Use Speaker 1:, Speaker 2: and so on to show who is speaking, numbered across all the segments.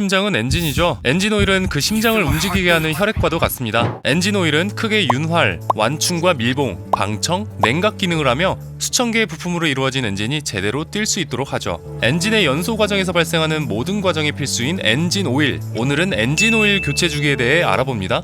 Speaker 1: 심장은 엔진이죠. 엔진 오일은 그 심장을 움직이게 하는 혈액과도 같습니다. 엔진 오일은 크게 윤활, 완충과 밀봉, 방청, 냉각 기능을 하며 수천 개의 부품으로 이루어진 엔진이 제대로 뛸 수 있도록 하죠. 엔진의 연소 과정에서 발생하는 모든 과정이 필수인 엔진 오일. 오늘은 엔진 오일 교체 주기에 대해 알아봅니다.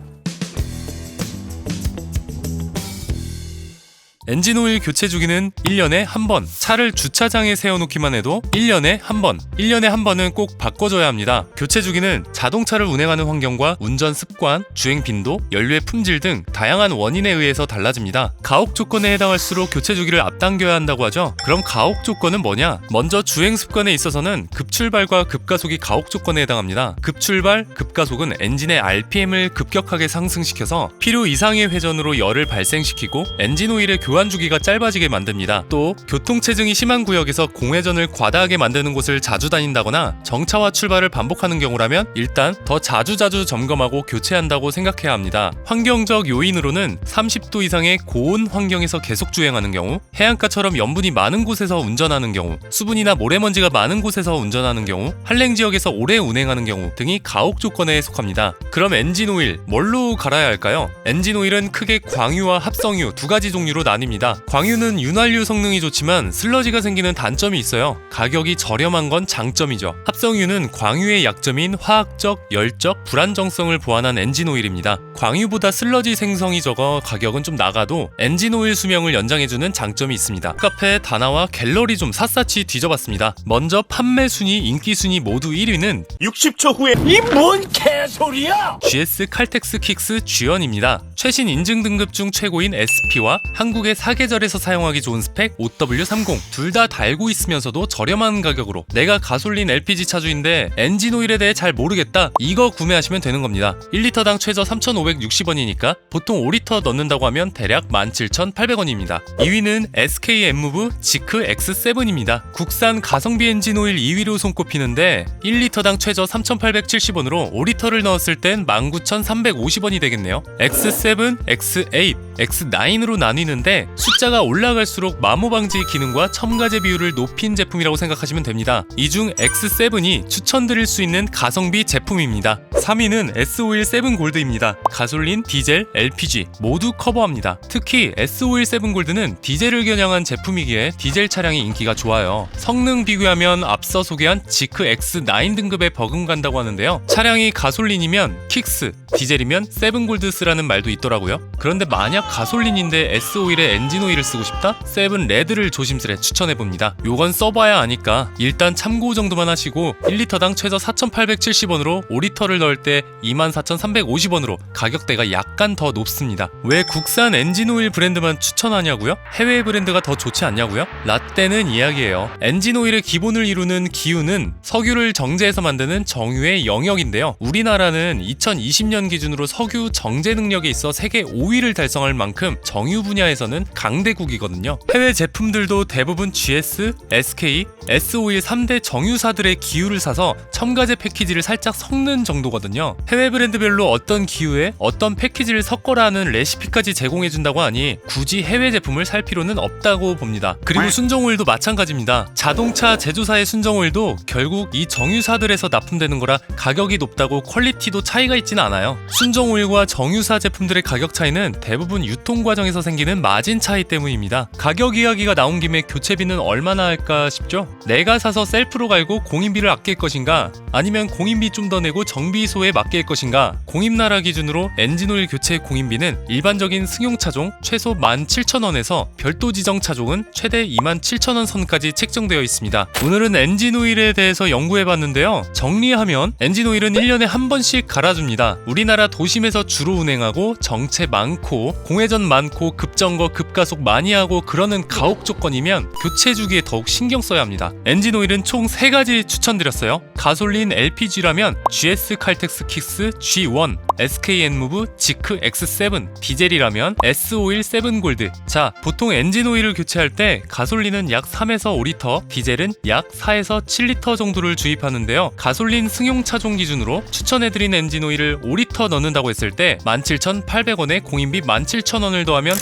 Speaker 1: 엔진 오일 교체 주기는 1년에 한 번. 차를 주차장에 세워놓기만 해도 1년에 한 번. 1년에 한 번은 꼭 바꿔줘야 합니다. 교체 주기는 자동차를 운행하는 환경과 운전 습관, 주행 빈도, 연료의 품질 등 다양한 원인에 의해서 달라집니다. 가혹 조건에 해당할수록 교체 주기를 앞당겨야 한다고 하죠. 그럼 가혹 조건은 뭐냐? 먼저 주행 습관에 있어서는 급출발과 급가속이 가혹 조건에 해당합니다. 급출발, 급가속은 엔진의 RPM을 급격하게 상승시켜서 필요 이상의 회전으로 열을 발생시키고 엔진 오일의 교환 주기가 짧아지게 만듭니다. 또 교통체증이 심한 구역에서 공회전을 과다하게 만드는 곳을 자주 다닌다거나 정차와 출발을 반복하는 경우라면 일단 더 자주 자주 점검하고 교체한다고 생각해야 합니다. 환경적 요인으로는 30도 이상의 고온 환경에서 계속 주행하는 경우, 해안가처럼 염분이 많은 곳에서 운전하는 경우, 수분이나 모래먼지가 많은 곳에서 운전하는 경우, 한랭 지역에서 오래 운행하는 경우 등이 가혹 조건에 속합니다. 그럼 엔진 오일 뭘로 갈아야 할까요? 엔진 오일은 크게 광유와 합성유 두 가지 종류로 나 뉩니다. 광유는 윤활유 성능이 좋지만 슬러지가 생기는 단점이 있어요. 가격이 저렴한 건 장점이죠. 합성유는 광유의 약점인 화학적, 열적, 불안정성을 보완한 엔진 오일입니다. 광유보다 슬러지 생성이 적어 가격은 좀 나가도 엔진 오일 수명을 연장해주는 장점이 있습니다. 카페 다나와 갤러리 좀 샅샅이 뒤져봤습니다. 먼저 판매 순위, 인기 순위 모두 1위는
Speaker 2: 60초 후에 이 뭔 개소리야!
Speaker 1: GS 칼텍스 킥스 G1입니다. 최신 인증 등급 중 최고인 SP와 한국의 사계절에서 사용하기 좋은 스펙 OW30 둘 다 달고 있으면서도 저렴한 가격으로 내가 가솔린 LPG 차주인데 엔진 오일에 대해 잘 모르겠다 이거 구매하시면 되는 겁니다. 1리터당 최저 3,560원이니까 보통 5리터 넣는다고 하면 대략 17,800원입니다. 2위는 SK M무브 지크 X7입니다. 국산 가성비 엔진 오일 2위로 손꼽히는데 1리터당 최저 3,870원으로 5리터를 넣었을 땐 19,350원이 되겠네요. X7, X8, X9으로 나뉘는데 숫자가 올라갈수록 마모 방지 기능과 첨가제 비율을 높인 제품이라고 생각하시면 됩니다. 이 중 X7이 추천드릴 수 있는 가성비 제품입니다. 3위는 S517 골드입니다. 가솔린, 디젤, LPG 모두 커버합니다. 특히 S517 골드는 디젤을 겨냥한 제품이기에 디젤 차량이 인기가 좋아요. 성능 비교하면 앞서 소개한 지크 X9 등급에 버금간다고 하는데요. 차량이 가솔린이면 킥스, 디젤이면 세븐골드스라는 말도 있더라고요. 그런데 만약 가솔린인데 S5일에 엔진 오일을 쓰고 싶다? 세븐 레드를 조심스레 추천해봅니다. 요건 써봐야 아니까 일단 참고 정도만 하시고 1리터당 최저 4,870원으로 5리터를 넣을 때 24,350원으로 가격대가 약간 더 높습니다. 왜 국산 엔진 오일 브랜드만 추천하냐고요? 해외 브랜드가 더 좋지 않냐고요? 라떼는 이야기예요. 엔진 오일의 기본을 이루는 기유는 석유를 정제해서 만드는 정유의 영역인데요. 우리나라는 2020년 기준으로 석유 정제 능력에 있어 세계 5위를 달성할 만큼 정유 분야에서는 강대국이거든요. 해외 제품들도 대부분 GS, SK, S5일 3대 정유사들의 기유를 사서 첨가제 패키지를 살짝 섞는 정도거든요. 해외 브랜드별로 어떤 기유에 어떤 패키지를 섞어라는 레시피까지 제공해준다고 하니 굳이 해외 제품을 살 필요는 없다고 봅니다. 그리고 순정오일도 마찬가지입니다. 자동차 제조사의 순정오일도 결국 이 정유사들에서 납품되는 거라 가격이 높다고 퀄리티도 차이가 있지는 않아요. 순정오일과 정유사 제품들의 가격 차이는 대부분 유통 과정에서 생기는 마진 차이 때문입니다. 가격 이야기가 나온 김에 교체비는 얼마나 할까 싶죠? 내가 사서 셀프로 갈고 공인비를 아낄 것인가? 아니면 공인비 좀 더 내고 정비소에 맡길 것인가? 공임나라 기준으로 엔진오일 교체 공인비는 일반적인 승용 차종 최소 17,000원에서 별도 지정 차종은 최대 27,000원 선까지 책정되어 있습니다. 오늘은 엔진오일에 대해서 연구해봤는데요. 정리하면 엔진오일은 1년에 한 번씩 갈아줍니다. 우리나라 도심에서 주로 운행하고 정체 많고 공회전 많고 급정거 급가속 많이 하고 그러는 가혹 조건이면 교체 주기에 더욱 신경 써야 합니다. 엔진 오일은 총 3가지 추천드렸어요. 가솔린 LPG라면 GS 칼텍스 킥스 G1, SKN 무브 지크 X7, 디젤이라면 S5일 7골드. 자, 보통 엔진 오일을 교체할 때 가솔린은 약 3에서 5리터, 디젤은 약 4에서 7리터 정도를 주입하는데요. 가솔린 승용 차종 기준으로 추천해드린 엔진 오일을 5리터 필터 넣는다고 했을 때 17,800원에 공인비 17,000원을 더하면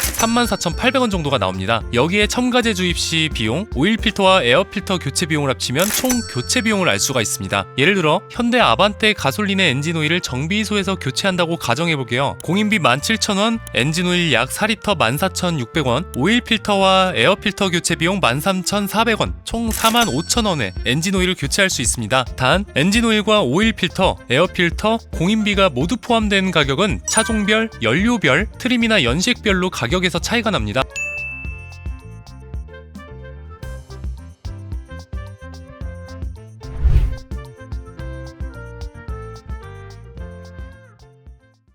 Speaker 1: 34,800원 정도가 나옵니다. 여기에 첨가제 주입 시 비용, 오일 필터와 에어 필터 교체 비용을 합치면 총 교체 비용을 알 수가 있습니다. 예를 들어 현대 아반떼 가솔린의 엔진 오일을 정비소에서 교체한다고 가정해 볼게요. 공인비 17,000원, 엔진 오일 약 4리터 14,600원, 오일 필터와 에어 필터 교체 비용 13,400원, 총 45,000원에 엔진 오일을 교체할 수 있습니다. 단 엔진 오일과 오일 필터, 에어 필터, 공인비가 모두 포함된 가격은 차종별, 연료별, 트림이나 연식별로 가격에서 차이가 납니다.